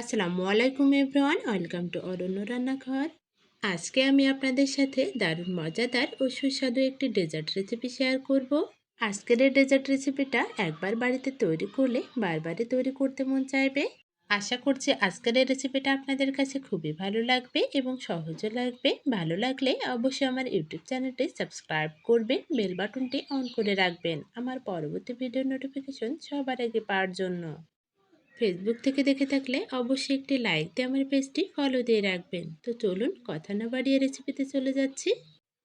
আসসালামু আলাইকুম everyone, welcome to অরণ্য রান্নাঘর। আজকে আমি আপনাদের সাথে দারুণ মজাদার ও সুস্বাদু একটি ডেজার্ট রেসিপি শেয়ার করব। আজকের এই ডেজার্ট রেসিপিটা একবার বাড়িতে তৈরি করলে বারবারই তৈরি করতে মন চাইবে। আশা করছি আজকের এই রেসিপিটা আপনাদের কাছে খুবই ভালো লাগবে এবং সহজও লাগবে। ভালো লাগলে অবশ্যই আমার ইউটিউব চ্যানেলটি সাবস্ক্রাইব করবেন, বেল বাটনটি অন করে রাখবেন। আমার পরবর্তী ভিডিও নোটিফিকেশন সবার আগে পাওয়ার জন্য। ফেসবুক থেকে দেখে থাকলে অবশ্যই একটি লাইক দিয়ে আমার পেজটি ফলো দিয়ে রাখবেন। তো চলুন কথা না বাড়িয়ে রেসিপিতে চলে যাচ্ছি।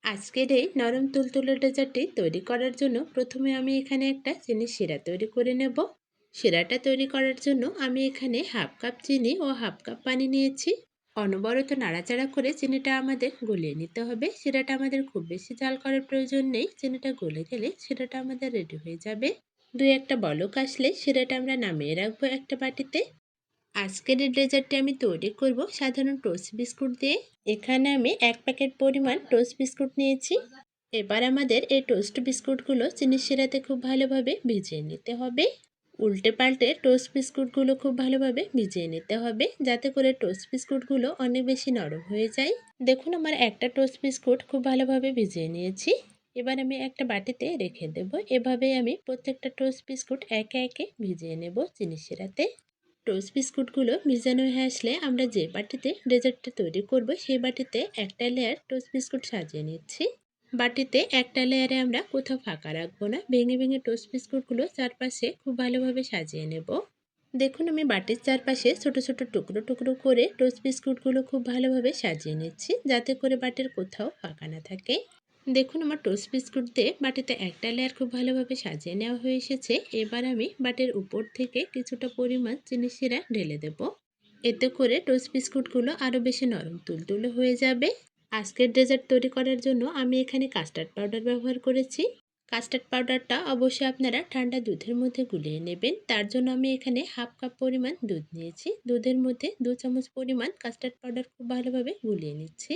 আজকের এই নরম তুলতুলে ডেজার্টটি তৈরি করার জন্য প্রথমে আমি এখানে একটা চিনি শিরা তৈরি করে নেব। শিরাটা তৈরি করার জন্য আমি এখানে হাফ কাপ চিনি ও হাফ কাপ পানি নিয়েছি। অনবরত নাড়াচাড়া করে চিনিটা আমাদের গলিয়ে নিতে হবে। শিরাটা আমাদের খুব বেশি জাল করার প্রয়োজন নেই। চিনিটা গলে গেলে শিরাটা আমাদের রেডি হয়ে যাবে। দুই একটা বলক আসলে সেটাটা আমরা নামিয়ে রাখব একটা বাটিতে। আজকের এই ডেজার্টটি আমি তৈরি করব সাধারণ টোস্ট বিস্কুট দিয়ে। এখানে আমি এক প্যাকেট পরিমাণ টোস্ট বিস্কুট নিয়েছি। এবার আমাদের এই টোস্ট বিস্কুটগুলো চিনির শিরাতে খুব ভালোভাবে ভিজিয়ে নিতে হবে। উল্টে পাল্টে টোস্ট বিস্কুটগুলো খুব ভালোভাবে ভিজিয়ে নিতে হবে যাতে করে টোস্ট বিস্কুটগুলো অনেক বেশি নরম হয়ে যায়। দেখুন আমার একটা টোস্ট বিস্কুট খুব ভালোভাবে ভিজিয়ে নিয়েছি। এবার আমি একটা বাটিতে রেখে দেব। এভাবেই আমি প্রত্যেকটা টোস্ট বিস্কুট একে একে ভিজিয়ে নেব চিনি শিরাতে টোস্ট বিস্কুটগুলো ভিজানো হয়ে আসলে আমরা যে বাটিতে ডেজার্টটা তৈরি করব, সেই বাটিতে একটা লেয়ার টোস্ট বিস্কুট সাজিয়ে নিচ্ছি। বাটিতে একটা লেয়ারে আমরা কোথাও ফাঁকা রাখব না। ভেঙে ভেঙে টোস্ট বিস্কুটগুলো চারপাশে খুব ভালোভাবে সাজিয়ে নেব। দেখুন, আমি বাটির চারপাশে ছোট ছোট টুকরো টুকরো করে টোস্ট বিস্কুটগুলো খুব ভালোভাবে সাজিয়ে নিচ্ছি, যাতে করে বাটির কোথাও ফাঁকা না থাকে। দেখুন, আমার টোস্ট বিস্কুট দিয়ে বাটিতে একটা লেয়ার খুব ভালোভাবে সাজিয়ে নেওয়া হয়ে এসেছে। এবার আমি বাটির উপর থেকে কিছুটা পরিমাণ চিনি শিরা ঢেলে দেব। এতে করে টোস্ট বিস্কুটগুলো আরও বেশি নরম তুলতুলে হয়ে যাবে। আজকের ডেজার্ট তৈরি করার জন্য আমি এখানে কাস্টার্ড পাউডার ব্যবহার করেছি। কাস্টার্ড পাউডারটা অবশ্যই আপনারা ঠান্ডা দুধের মধ্যে গুলিয়ে নেবেন। তার জন্য আমি এখানে হাফ কাপ পরিমাণ দুধ নিয়েছি। দুধের মধ্যে দু চামচ পরিমাণ কাস্টার্ড পাউডার খুব ভালোভাবে গুলিয়ে নিচ্ছি।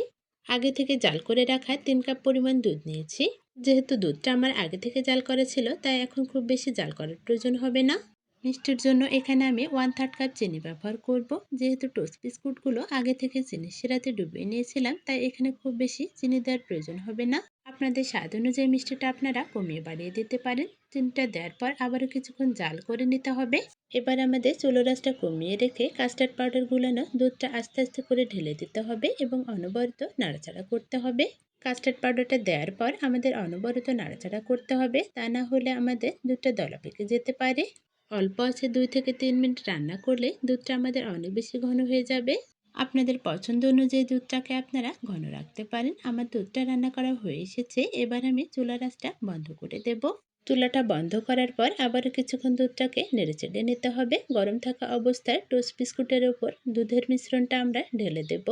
আগে থেকে জাল করে রাখা তিন কাপ পরিমাণ দুধ নিয়েছি। যেহেতু দুধটা আমার আগে থেকে জাল করা ছিল, তাই এখন খুব বেশি জাল করার প্রয়োজন হবে না। মিষ্টির জন্য এখানে আমি ওয়ান থার্ড কাপ চিনি ব্যবহার করব। যেহেতু টোস্ট বিস্কুটগুলো আগে থেকে চিনি সেরাতে ডুবিয়ে নিয়েছিলাম, তাই এখানে খুব বেশি চিনি দেওয়ার প্রয়োজন হবে না। আপনাদের স্বাদ অনুযায়ী মিষ্টিটা আপনারা কমিয়ে বাড়িয়ে দিতে পারেন। চিনিটা দেওয়ার পর আবারও কিছুক্ষণ জাল করে নিতে হবে। এবার আমাদের চুলো রাসটা কমিয়ে রেখে কাস্টার্ড পাউডার গুলানো দুধটা আস্তে আস্তে করে ঢেলে দিতে হবে এবং অনবরত নাড়াচাড়া করতে হবে। কাস্টার্ড পাউডারটা দেওয়ার পর আমাদের অনবরত নাড়াচাড়া করতে হবে। তা না হলে আমাদের দুধটা দলা পেকে যেতে পারে। অল্প আছে দুই থেকে তিন মিনিট রান্না করলে দুধটা আমাদের অনেক বেশি ঘন হয়ে যাবে। আপনাদের পছন্দ অনুযায়ী দুধটাকে আপনারা ঘন রাখতে পারেন। আমার দুধটা রান্না করা হয়ে এসেছে। এবার আমি চুলা রাসটা বন্ধ করে দেব। চুলাটা বন্ধ করার পর আবারও কিছুক্ষণ দুধটাকে নেড়ে চেড়ে নিতে হবে। গরম থাকা অবস্থায় টোস্ট বিস্কুটের ওপর দুধের মিশ্রণটা আমরা ঢেলে দেব।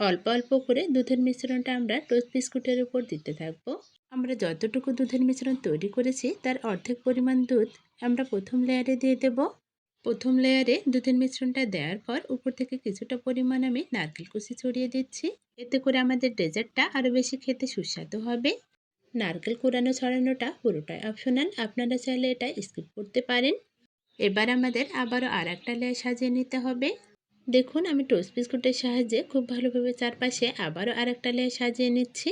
অল্প অল্প করে দুধের মিশ্রণটা আমরা টোস্ট বিস্কুটের উপর দিতে থাকব। আমরা যতটুকু দুধের মিশ্রণ তৈরি করেছি, তার অর্ধেক পরিমাণ দুধ আমরা প্রথম লেয়ারে দিয়ে দেব। প্রথম লেয়ারে দুধের মিশ্রণটা দেওয়ার পর উপর থেকে কিছুটা পরিমাণ আমি নারকেল কুচি ছড়িয়ে দিচ্ছি। এতে করে আমাদের ডেজার্টটা আরও বেশি খেতে সুস্বাদু হবে। নারকেল কুড়ানো ছড়ানোটা পুরোটাই অপশনাল। আপনারা চাইলে এটা স্কিপ করতে পারেন। এবার আমাদের আবারও আর একটা লেয়ার সাজিয়ে নিতে হবে। দেখুন, আমি টোস্ট বিস্কুটের সাহায্যে খুব ভালোভাবে চারপাশে আবারও আর একটা লেয়ার সাজিয়ে নিচ্ছি।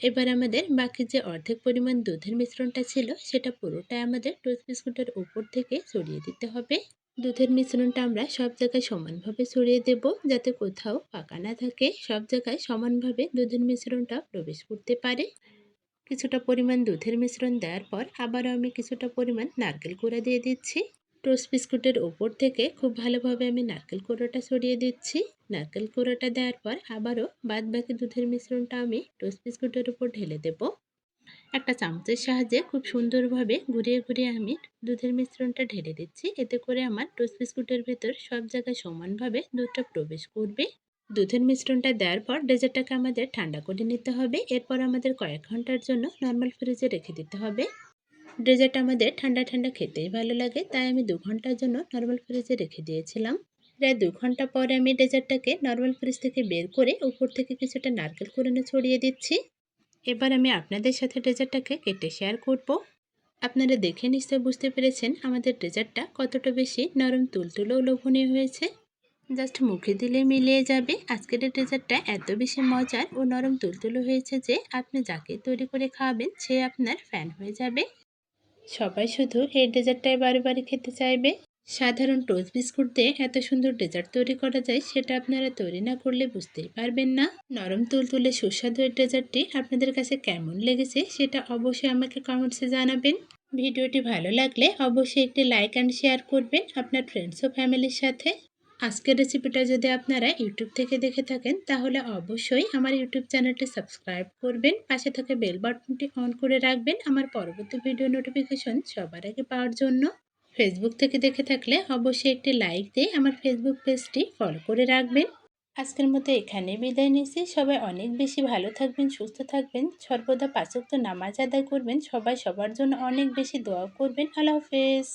এবার আমাদের বাকি যে অর্ধেক পরিমাণ দুধের মিশ্রণটা ছিল, সেটা পুরোটাই আমাদের টোস্ট বিস্কুটের উপর থেকে ছড়িয়ে দিতে হবে। দুধের মিশ্রণটা আমরা সব জায়গায় সমানভাবে ছড়িয়ে দেব যাতে কোথাও ফাঁকা না থাকে। সব জায়গায় সমানভাবে দুধের মিশ্রণটা প্রবেশ করতে পারে। কিছুটা পরিমাণ দুধের মিশ্রণ দেওয়ার পর আবারও আমি কিছুটা পরিমাণ নারকেল কুড়া দিয়ে দিচ্ছি। টোস্ট বিস্কুটের ওপর থেকে খুব ভালোভাবে আমি নারকেল কুড়োটা ছড়িয়ে দিচ্ছি। নারকেল কুড়োটা দেওয়ার পর আবারও বাদ বাকি দুধের মিশ্রণটা আমি টোস্ট বিস্কুটের উপর ঢেলে দেব। একটা চামচের সাহায্যে খুব সুন্দরভাবে ঘুরিয়ে ঘুরিয়ে আমি দুধের মিশ্রণটা ঢেলে দিচ্ছি। এতে করে আমার টোস্ট বিস্কুটের ভেতর সব জায়গায় সমানভাবে দুধটা প্রবেশ করবে। দুধের মিশ্রণটা দেওয়ার পর ডেজার্টটাকে আমাদের ঠান্ডা করে নিতে হবে। এরপর আমাদের কয়েক ঘণ্টার জন্য নর্মাল ফ্রিজে রেখে দিতে হবে। ডেজার্ট আমাদের ঠান্ডা ঠান্ডা খেতেই ভালো লাগে, তাই আমি দু ঘণ্টার জন্য নর্মাল ফ্রিজে রেখে দিয়েছিলাম। প্রায় দু ঘণ্টা পরে আমি ডেজার্টটাকে নর্মাল ফ্রিজ থেকে বের করে উপর থেকে কিছুটা নারকেল কুড়ানো ছড়িয়ে দিচ্ছি। এবার আমি আপনাদের সাথে ডেজার্টটাকে কেটে শেয়ার করব। আপনারা দেখে নিশ্চয় বুঝতে পেরেছেন আমাদের ডেজার্টটা কতটা বেশি নরম, তুলতুলো লোভনীয় হয়েছে। জাস্ট মুখে দিলে মিলিয়ে যাবে। আজকের এই ডেজার্টটা এত বেশি মজার ও নরম, তুলতুলো হয়েছে যে আপনি যাকে তৈরি করে খাওয়াবেন সে আপনার ফ্যান হয়ে যাবে। সবাই শুধু এই ডেজার্টটাই বারে বারে খেতে চাইবে। সাধারণ টোস্ট বিস্কুট দিয়ে এত সুন্দর ডেজার্ট তৈরি করা যায়, সেটা আপনারা তৈরি না করলে বুঝতেই পারবেন না। নরম তুলতুলে সুস্বাদু ডেজার্টটি আপনাদের কাছে কেমন লেগেছে, সেটা অবশ্যই আমাকে কমেন্টসে জানাবেন। ভিডিওটি ভালো লাগলে অবশ্যই একটি লাইক অ্যান্ড শেয়ার করবেন আপনার ফ্রেন্ডস ও ফ্যামিলির সাথে। আজকের রেসিপিটা যদি আপনারা ইউটিউব থেকে দেখে থাকেন, তাহলে অবশ্যই আমার ইউটিউব চ্যানেলটি সাবস্ক্রাইব করবেন, পাশে থাকা বেল বাটনটি অন করে রাখবেন, আমার পরবর্তী ভিডিও নোটিফিকেশন সবার আগে পাওয়ার জন্য। ফেসবুক থেকে দেখে থাকলে অবশ্যই একটি লাইক দিয়ে আমার ফেসবুক পেজটি ফলো করে রাখবেন। আজকের মতো এখানে বিদায় নিচ্ছি। সবাই অনেক বেশি ভালো থাকবেন, সুস্থ থাকবেন। সর্বদা পাঁচক্ত নামাজ আদায় করবেন। সবাই সবার জন্য অনেক বেশি দোয়া করবেন। আল্লাহ হাফেজ।